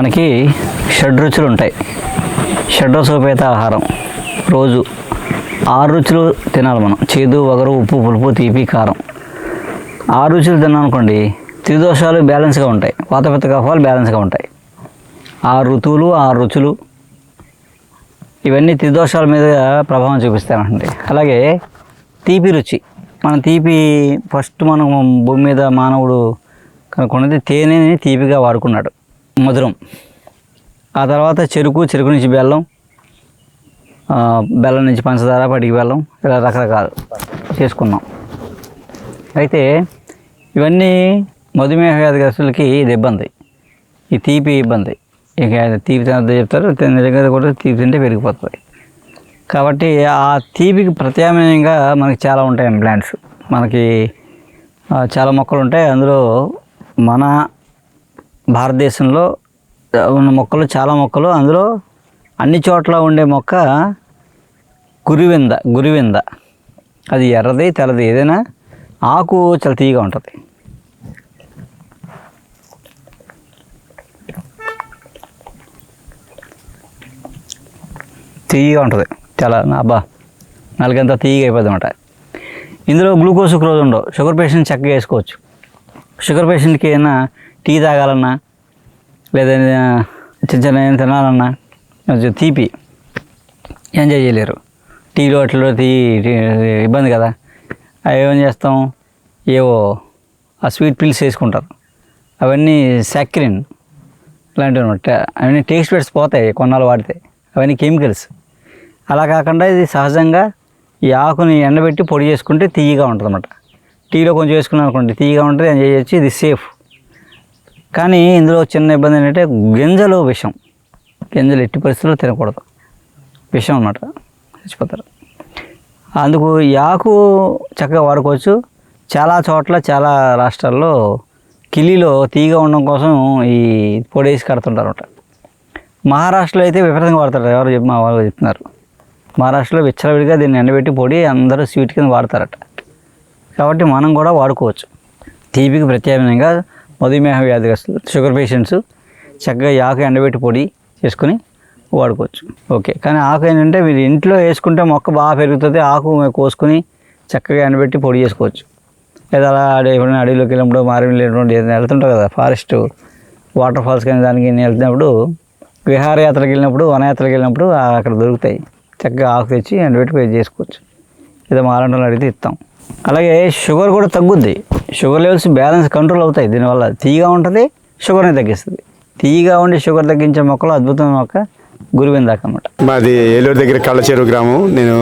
మనకి షడ్ రుచులు ఉంటాయి. షడ్రసోపేత ఆహారం. రోజు ఆరు రుచులు తినాలి మనం. చేదు వగరు ఉప్పు పులుపు తీపి కారం. ఆరు రుచులు తిన్నాం అనుకోండి త్రిదోషాలు బ్యాలెన్స్గా ఉంటాయి. వాతపిత్త కఫాలు బ్యాలెన్స్గా ఉంటాయి. ఆరు ఋతువులు ఆరు రుచులు ఇవన్నీ త్రిదోషాల మీద ప్రభావం చూపిస్తాయండి. అలాగే తీపి రుచి. మన తీపి ఫస్ట్ మనం భూమి మీద మానవుడు కనుక్కున్నది తేనెని తీపిగా వాడుకున్నాడు. మధురం. ఆ తర్వాత చెరుకు చెరుకు నుంచి బెల్లం బెల్లం నుంచి పంచదార పడికి బెల్లం ఇలా రకరకాలు చేసుకున్నాం. అయితే ఇవన్నీ మధుమేహ వ్యాధిగ్రస్తులకి ఇది ఇబ్బంది. ఈ తీపి ఇబ్బంది. ఇక తీపి తినద్దు చెప్తారు తిన- నిజంగా కూడా తీపి తింటే పెరిగిపోతుంది. కాబట్టి ఆ తీపికి ప్రత్యామ్నాయంగా మనకి చాలా ఉంటాయి ప్లాంట్స్. మనకి చాలా మొక్కలు ఉంటాయి. అందులో మన భారతదేశంలో ఉన్న మొక్కలు చాలా మొక్కలు. అందులో అన్ని చోట్ల ఉండే మొక్క గురివింద గురివింద. అది ఎర్రది తెల్లది. ఏదైనా ఆకు చాలా తీయగా ఉంటుంది. తీయగా ఉంటుంది. చాలా అబ్బా నాలుగంతా తీయగా అయిపోతుంది అనమాట ఇందులో గ్లూకోజ్ రోజు ఉండవు. షుగర్ పేషెంట్ చక్కగా వేసుకోవచ్చు. షుగర్ పేషెంట్కి ఏమైనా టీ తాగాలన్నా లేదా చిన్న చిన్న ఏం తినాలన్నా కొంచెం తీపి ఎంజాయ్ చేయలేరు. టీలో అట్లలో తీ టీ- ఇబ్బంది కదా. అవి ఏం చేస్తాం? ఏవో ఆ స్వీట్ పిల్స్ వేసుకుంటారు. అవన్నీ సాక్రిన్ ఇలాంటివి అనమాట. అవన్నీ టేస్ట్ బెడ్స్ పోతాయి కొన్నాళ్ళు వాడితే. అవన్నీ కెమికల్స్. అలా కాకుండా ఇది సహజంగా ఈ ఆకుని ఎండబెట్టి పొడి చేసుకుంటే తీయగా ఉంటుంది అన్నమాట టీలో కొంచెం వేసుకున్నాం అనుకోండి తీయగా ఉంటుంది ఎంజాయ్ చేయొచ్చు ఇది సేఫ్. కానీ ఇందులో చిన్న ఇబ్బంది ఏంటంటే గింజలు విషం. గింజలు ఎట్టి పరిస్థితుల్లో తినకూడదు. విషం అన్నమాట. చచ్చిపోతారు. అందుకు యాకు చక్కగా వాడుకోవచ్చు. చాలా చోట్ల చాలా రాష్ట్రాల్లో కిలీలో తీగ ఉండడం కోసం ఈ పొడి వేసి కడుతుంటారు మహారాష్ట్రలో అయితే విపరీతంగా వాడతారు. ఎవరు మా వాళ్ళు చెప్తున్నారు. మహారాష్ట్రలో విచ్చలవిడిగా దీన్ని ఎండబెట్టి పొడి అందరూ స్వీట్ కింద వాడతారట. కాబట్టి మనం కూడా వాడుకోవచ్చు. తీపికి ప్రత్యామ్నాయంగా మధుమేహ వ్యాధిగ్రస్తులు షుగర్ పేషెంట్స్ చక్కగా ఆకు ఎండబెట్టి పొడి చేసుకుని వాడుకోవచ్చు. ఓకే. కానీ ఆకు ఏంటంటే మీరు ఇంట్లో వేసుకుంటే మొక్క బాగా పెరుగుతుంది ఆకు కోసుకుని చక్కగా ఎండబెట్టి పొడి చేసుకోవచ్చు. లేదా అలా అడవి ఎప్పుడైనా అడవిలోకి వెళ్ళినప్పుడు మారేమి ఏదైనా వెళ్తుంటారు కదా ఫారెస్ట్ వాటర్ ఫాల్స్ కానీ దానికి వెళ్తున్నప్పుడు విహారయాత్రకి వెళ్ళినప్పుడు వనయాత్రకి వెళ్ళినప్పుడు అక్కడ దొరుకుతాయి. చక్కగా ఆకు తెచ్చి ఎండబెట్టి పే చేసుకోవచ్చు. ఏదో మాలంటలో అడిగితే ఇస్తాం. అలాగే షుగర్ కూడా తగ్గుద్ది. షుగర్ లెవెల్స్ బ్యాలెన్స్ కంట్రోల్ అవుతాయి. దీనివల్ల తీయగా ఉంటుంది షుగర్ని తగ్గిస్తుంది. తీయగా ఉండి షుగర్ తగ్గించే మొక్కలు అద్భుతమైన మొక్క గురువిందాక అన్నమాట. మాది ఏలూరు దగ్గర కళ్ళచెరువు గ్రామం. నేను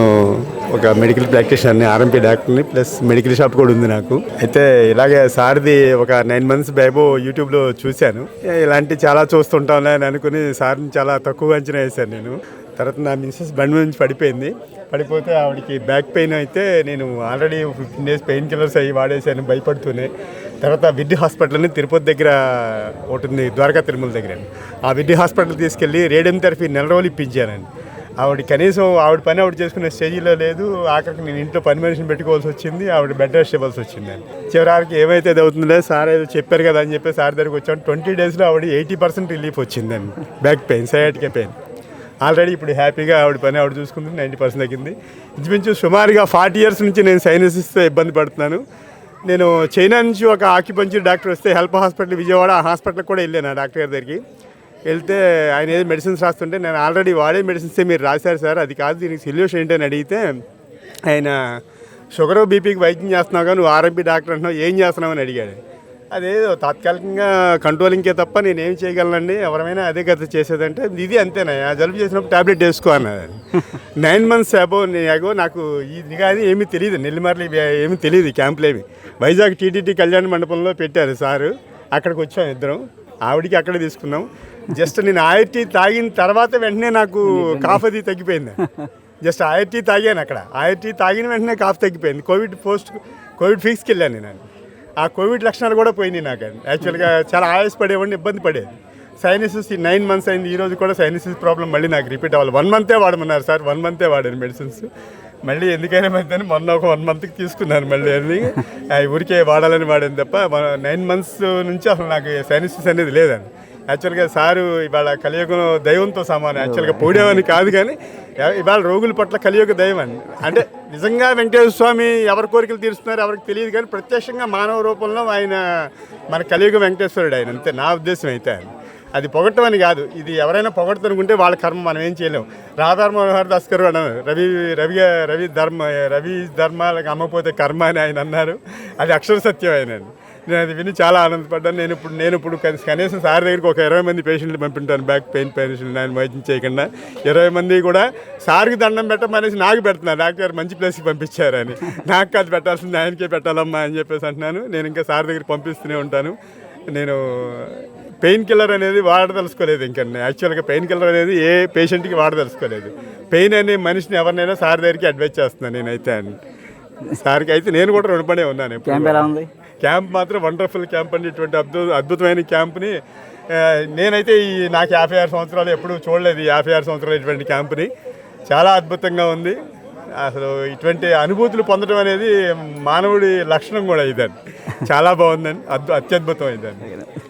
ఒక మెడికల్ ప్రాక్టీషనర్ని ఆర్ఎంపీ డాక్టర్ని ప్లస్ మెడికల్ షాప్ కూడా ఉంది నాకు. అయితే ఇలాగే సార్ది ఒక నైన్ మంత్స్ బైబో యూట్యూబ్లో చూశాను. ఇలాంటి చాలా చూస్తుంటాను అని అనుకుని సార్ని చాలా తక్కువ అంచనా వేశాను నేను. తర్వాత నా మిస్సెస్ బండి మీద నుంచి పడిపోయింది. పడిపోతే ఆవిడకి బ్యాక్ పెయిన్ అయితే నేను already fifteen days pain killers అవి వాడేసాను భయపడుతూనే. తర్వాత విడ్డి హాస్పిటల్ని తిరుపతి దగ్గర ఒకటి ఉంది ద్వారకా తిరుమల దగ్గర. ఆ విడ్డి హాస్పిటల్ తీసుకెళ్ళి రేడియం థెరపీ నెల రోజులు ఇప్పించానండి. ఆవిడ కనీసం ఆవిడ పని ఆవిడ చేసుకునే స్టేజీలో లేదు ఆఖరికి నేను ఇంట్లో పని మనిషిని పెట్టుకోవాల్సి వచ్చింది ఆవిడ బెడ్ రెస్ట్ ఇవ్వాల్సి వచ్చింది చివరికి ఏమైతే అది అవుతుందో సార్ ఏదో చెప్పారు కదా అని చెప్పి సార్ దగ్గరికి వచ్చాను. ట్వంటీ డేస్లో ఆవిడ ఎయిటీ పర్సెంట్ రిలీఫ్ వచ్చిందండి. బ్యాక్ పెయిన్ సయాటికే పెయిన్. ఆల్రెడీ ఇప్పుడు హ్యాపీగా ఆవిడ పని ఆవిడ చూసుకుంది నైంటీ పర్సెంట్ తగ్గింది. ఇంచుమించు సుమారుగా ఫార్టీ ఇయర్స్ నుంచి నేను సైనసిస్తో ఇబ్బంది పడుతున్నాను. నేను చైనా నుంచి ఒక ఆక్యుపంచర్ డాక్టర్ వస్తే హెల్ప్ హాస్పిటల్ విజయవాడ ఆ హాస్పిటల్కి కూడా వెళ్ళాను ఆ డాక్టర్ గారి దగ్గరికి. వెళ్తే ఆయన ఏదో మెడిసిన్స్ రాస్తుంటే నేను ఆల్రెడీ వాడే మెడిసిన్సే మీరు రాశారు సార్ అది కాదు దీనికి సొల్యూషన్ ఏంటని అడిగితే ఆయన షుగర్ బీపీకి వైద్యం చేస్తున్నావు కానీ నువ్వు ఆర్ఎంపీ డాక్టర్ అంటున్నావు ఏం చేస్తున్నావు? అని అడిగాడు. అదేదో తాత్కాలికంగా కంట్రోలింగ్కే తప్ప నేను ఏం చేయగలనండి? ఎవరైనా అదే గత చేసేదంటే ఇది అంతేనయ్యా జలుబు చేసినప్పుడు టాబ్లెట్ వేసుకో అన్నది నైన్ మంత్స్ అబో నేను నాకు ఇది కానీ ఏమీ తెలియదు నెల్లిమర్లు ఏమీ తెలియదు క్యాంపులు ఏమి వైజాగ్ టీటీటీ కళ్యాణ మండపంలో పెట్టారు సారు. అక్కడికి వచ్చాం ఇద్దరం. ఆవిడికి అక్కడే తీసుకున్నాం. జస్ట్ నేను ఆయర్ టీ తాగిన తర్వాత వెంటనే నాకు కాఫ్ అది తగ్గిపోయింది. జస్ట్ ఆయర్ టీ తాగాను అక్కడ. ఆయర్ టీ తాగిన వెంటనే కాఫ్ తగ్గిపోయింది. కోవిడ్ పోస్ట్ కోవిడ్ ఫీక్స్కి వెళ్ళాను నేను. ఆ కోవిడ్ లక్షణాలు కూడా పోయినాయి నాకు యాక్చువల్గా చాలా ఆయాస పడేవాడిని ఇబ్బంది పడేది. సైనసిస్ ఈ నైన్ మంత్స్ అయింది ఈ రోజు కూడా సైనసిస్ ప్రాబ్లం మళ్ళీ నాకు రిపీట్ అవ్వాలి. వన్ మంతే వాడమన్నారు సార్ వన్ మంతే వాడాను మెడిసిన్స్ మళ్ళీ ఎందుకైనా మంతని మొన్న ఒక వన్ మంత్కి తీసుకున్నాను మళ్ళీ అది. ఆ ఊరికే వాడాలని వాడాను తప్ప నైన్ మంత్స్ నుంచి అసలు నాకు సైనసిస్ అనేది లేదండి. యాక్చువల్గా సారు ఇవాళ కలియుగం దైవంతో సమానం. యాక్చువల్గా పోడేవని కాదు కానీ ఇవాళ రోగుల పట్ల కలియుగ దైవం అని అంటే నిజంగా వెంకటేశ్వర స్వామి ఎవరి కోరికలు తీరుస్తున్నారు ఎవరికి తెలియదు కానీ ప్రత్యక్షంగా మానవ రూపంలో ఆయన మన కలియుగ వెంకటేశ్వరుడు ఆయన అంతే నా ఉద్దేశం అయితే అది అది పొగట్టం అని కాదు ఇది ఎవరైనా పొగడతనుకుంటే వాళ్ళ కర్మ మనం ఏం చేయలేం. రాధార్ మనోహర్ దాస్ గారు అన్నారు రవి రవి రవి ధర్మ రవి ధర్మాలకు అమ్మపోతే కర్మ అని ఆయన అన్నారు. అది అక్షర సత్యం ఆయన నేను అది విని చాలా ఆనందపడ్డాను. నేను ఇప్పుడు నేను ఇప్పుడు కనీస- సార్ దగ్గరికి ఒక ఇరవై మంది పేషెంట్లు పంపింటాను. బ్యాక్ పెయిన్ పేషెంట్లు ఆయన వైద్యం చేయకుండా ఇరవై మంది కూడా సార్కి దండం పెట్టమనేసి నాకు పెడుతున్నారు. డాక్టర్ మంచి ప్లేస్కి పంపించారని. నాకు కాదు పెట్టాల్సింది ఆయనకే పెట్టాలమ్మా అని చెప్పేసి అంటున్నాను. నేను ఇంకా సార్ దగ్గరికి పంపిస్తూనే ఉంటాను. నేను పెయిన్ కిల్లర్ అనేది వాడదలుచుకోలేదు ఇంకా యాక్చువల్గా పెయిన్ కిల్లర్ అనేది ఏ పేషెంట్కి వాడదలుచుకోలేదు. పెయిన్ అనే మనిషిని ఎవరినైనా సార్ దగ్గరికి అడ్వైజ్ చేస్తున్నాను నేనైతే అని. సార్కి అయితే నేను కూడా రుణపడే ఉన్నాను ఎలా ఉంది? క్యాంప్ మాత్రం వండర్ఫుల్ క్యాంప్ అండి. ఇటువంటి అద్భుత అద్భుతమైన క్యాంప్ని నేనైతే ఈ నాకు యాభై ఆరు సంవత్సరాలు ఎప్పుడూ చూడలేదు ఈ యాభై ఆరు సంవత్సరాలు ఇటువంటి క్యాంప్ని. చాలా అద్భుతంగా ఉంది. అసలు ఇటువంటి అనుభూతులు పొందడం అనేది మానవుడి లక్షణం కూడా ఇదండి. చాలా బాగుందండి. అద్భు అత్యద్భుతం ఇదండి.